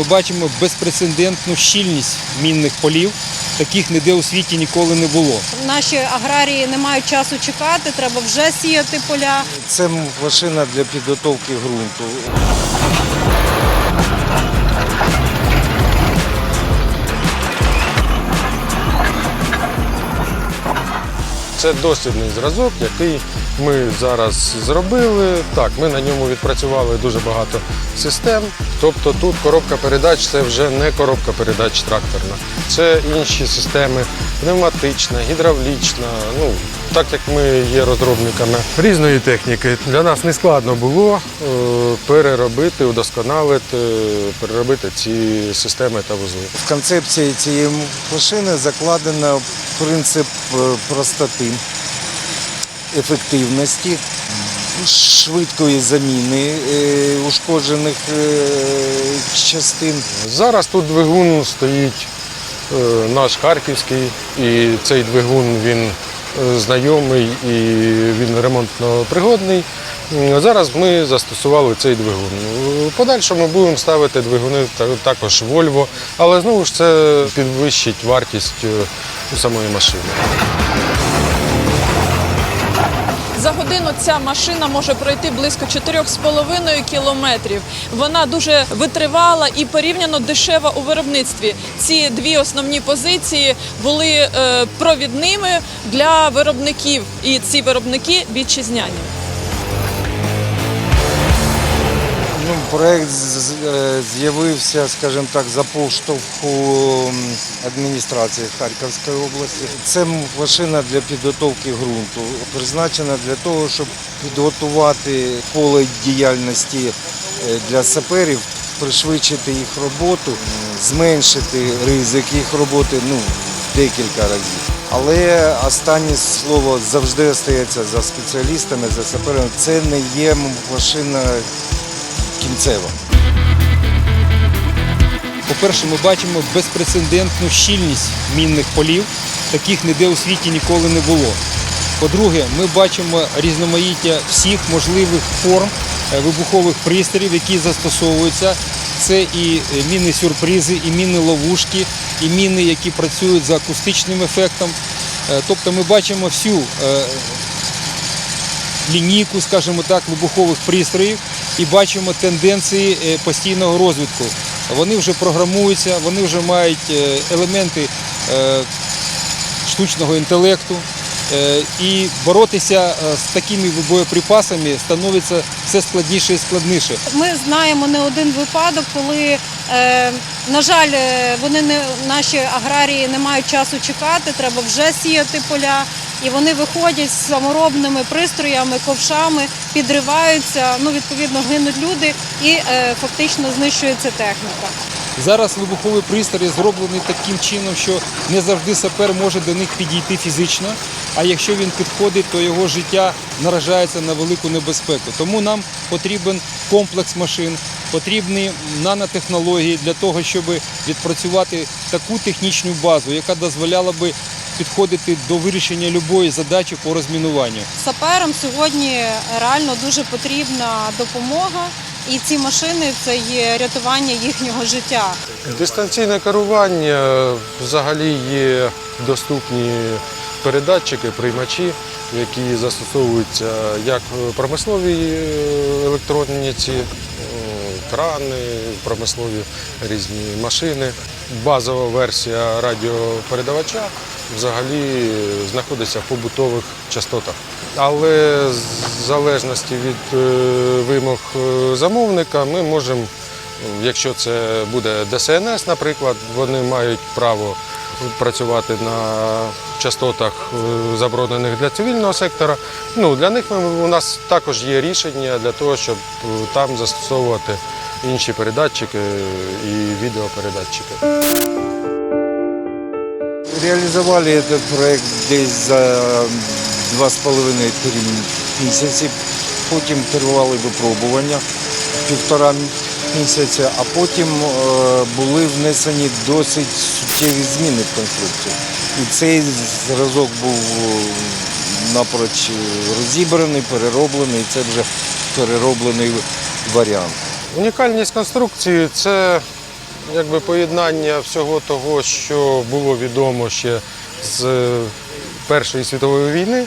ми бачимо безпрецедентну щільність мінних полів. Таких ніде у світі ніколи не було. Наші аграрії не мають часу чекати, треба вже сіяти поля. Це машина для підготовки ґрунту. Це дослідний зразок, який ми зараз зробили. Так, ми на ньому відпрацювали дуже багато систем. Тобто тут коробка передач це вже не коробка передач тракторна. Це інші системи пневматична, гідравлічна. Ну, так як ми є розробниками різної техніки, для нас не складно було е, переробити, удосконалити, переробити ці системи та вузли. В концепції цієї машини закладено принцип е, простоти, ефективності, швидкої заміни е, ушкоджених е, частин. Зараз тут двигун стоїть е, наш харківський, і цей двигун він знайомий і він ремонтно пригодний. Зараз ми застосували цей двигун. В подальшому будемо ставити двигуни та- також Volvo, але знову ж це підвищить вартість самої машини. За годину ця машина може пройти близько 4,5 кілометрів. Вона дуже витривала і порівняно дешева у виробництві. Ці дві основні позиції були е, провідними для виробників, і ці виробники вітчизняні. Ну, з- е, з'явився, скажімо так, за поштовху адміністрації Харківської області. Це машина для підготовки ґрунту, призначена для того, щоб підготувати поле діяльності е, для саперів, пришвидшити їх роботу, зменшити ризик їх роботи ну, декілька разів. Але останнє слово завжди остається за спеціалістами, за саперами. Це не є машина кінцева. По-перше, ми бачимо безпрецедентну щільність мінних полів. Таких ніде у світі ніколи не було. По-друге, ми бачимо різноманіття всіх можливих форм е, вибухових пристроїв, які застосовуються. Це і е, міни сюрпризи, і міни ловушки, і міни, які працюють за акустичним ефектом. Е, Тобто ми бачимо всю лінійку, скажімо так, вибухових пристроїв і бачимо тенденції е, постійного розвитку. Вони вже програмуються, вони вже мають е, елементи е, штучного інтелекту. І боротися з такими боєприпасами становиться все складніше і складніше. Ми знаємо не один випадок, коли, на жаль, вони не наші аграрії не мають часу чекати, треба вже сіяти поля. І вони виходять з саморобними пристроями, ковшами, підриваються. Ну відповідно гинуть люди і е, фактично знищується техніка. Зараз вибуховий пристрій зроблений таким чином, що не завжди сапер може до них підійти фізично. А якщо він підходить, то його життя наражається на велику небезпеку. Тому нам потрібен комплекс машин, потрібні нанотехнології для того, щоб відпрацювати таку технічну базу, яка дозволяла би підходити до вирішення будь-якої задачі по розмінуванню. Саперам сьогодні реально дуже потрібна допомога, і ці машини це є рятування їхнього життя. Дистанційне керування взагалі є доступні передатчики, приймачі, які застосовуються як в промисловій е, електроніці, е, крани, промислові різні машини. Базова версія радіопередавача взагалі знаходиться в побутових частотах. Але в залежності від е, вимог е, замовника ми можемо Якщо це буде ДСНС, наприклад, вони мають право працювати на частотах е, заборонених для цивільного сектора. Ну, для них ми, у нас також є рішення для того, щоб там застосовувати інші передатчики і відеопередатчики. Реализовали этот проект десь за два з половиною три місяці. Потім тривали випробування півтора місяця, а потім е, були внесені досить суттєві зміни в конструкцію. І цей зразок був е, напроч розібраний, перероблений, і це вже перероблений варіант. Унікальність конструкції це якби поєднання всього того, що було відомо ще з е, Першої світової війни,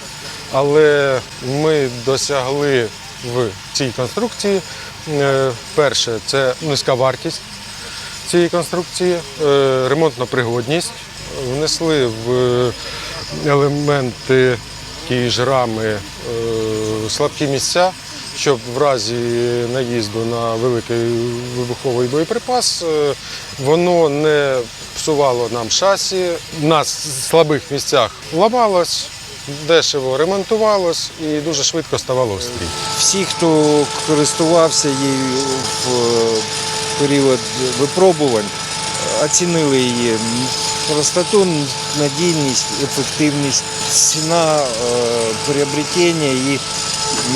але ми досягли в цій конструкції. е, Перше, це низька вартість цієї конструкції, е, ремонтна пригодність. Внесли в елементи тієї ж рами слабкі місця, щоб в разі наїзду на великий вибуховий боєприпас е, воно не псувало нам шасі. На слабих місцях ламалось, дешево ремонтувалось і дуже швидко ставало в. Всі, хто користувався її в е, період випробувань, оцінили її простоту, надійність, ефективність, ціна е, приобретення її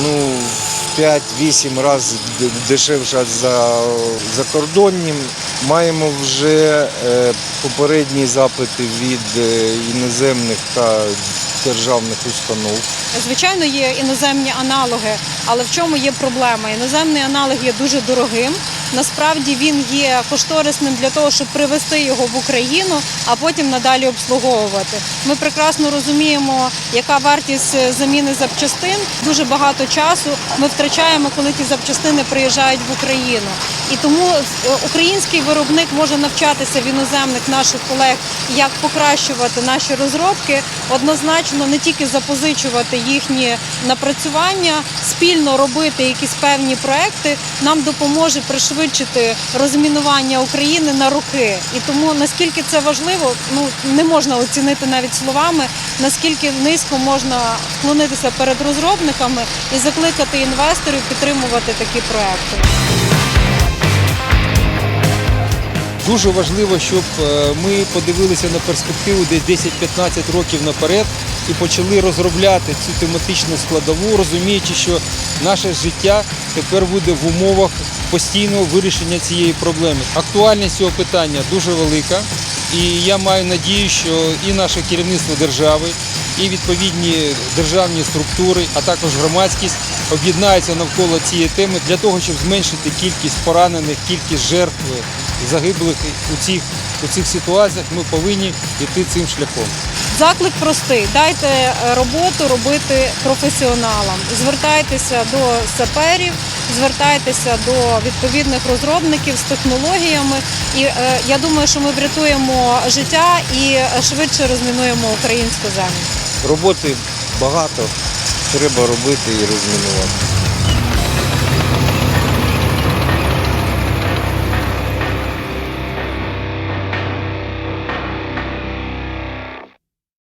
ну, 5-8 разів дешевша за закордонним. Маємо вже е, попередні запити від е, іноземних та державних установ. Звичайно, є іноземні аналоги, але в чому є проблема? Іноземний аналог є дуже дорогим. Насправді він є кошторисним для того, щоб привезти його в Україну, а потім надалі обслуговувати. Ми прекрасно розуміємо, яка вартість е, заміни запчастин. Дуже багато часу ми втрачаємо, коли ті запчастини приїжджають в Україну. І тому е, український виробник може навчатися в іноземних наших колег, як покращувати наші розробки, однозначно не тільки запозичувати їхні напрацювання, спільно робити якісь певні проекти, нам допоможе пришвидшити розмінування України на роки. І тому наскільки це важливо, ну не можна оцінити навіть словами, наскільки низько можна вклонитися перед розробниками і закликати інвесторів підтримувати такі проекти. Дуже важливо, щоб е, ми подивилися на перспективу десь 10-15 років наперед і почали розробляти цю тематичну складову, розуміючи, що наше життя тепер буде в умовах постійного вирішення цієї проблеми. Актуальність цього питання дуже велика, і я маю надію, що і наше керівництво держави, і відповідні державні структури, а також громадськість об'єднаються навколо цієї теми для того, щоб зменшити кількість поранених, кількість жертв загиблих у цих, у цих ситуаціях. Ми повинні йти цим шляхом. Заклик простий: дайте е, роботу робити професіоналам. Звертайтеся до саперів, звертайтеся до відповідних розробників з технологіями. І е, я думаю, що ми врятуємо життя і е, швидше розмінуємо українську землю. Роботи багато, треба робити і розмінувати.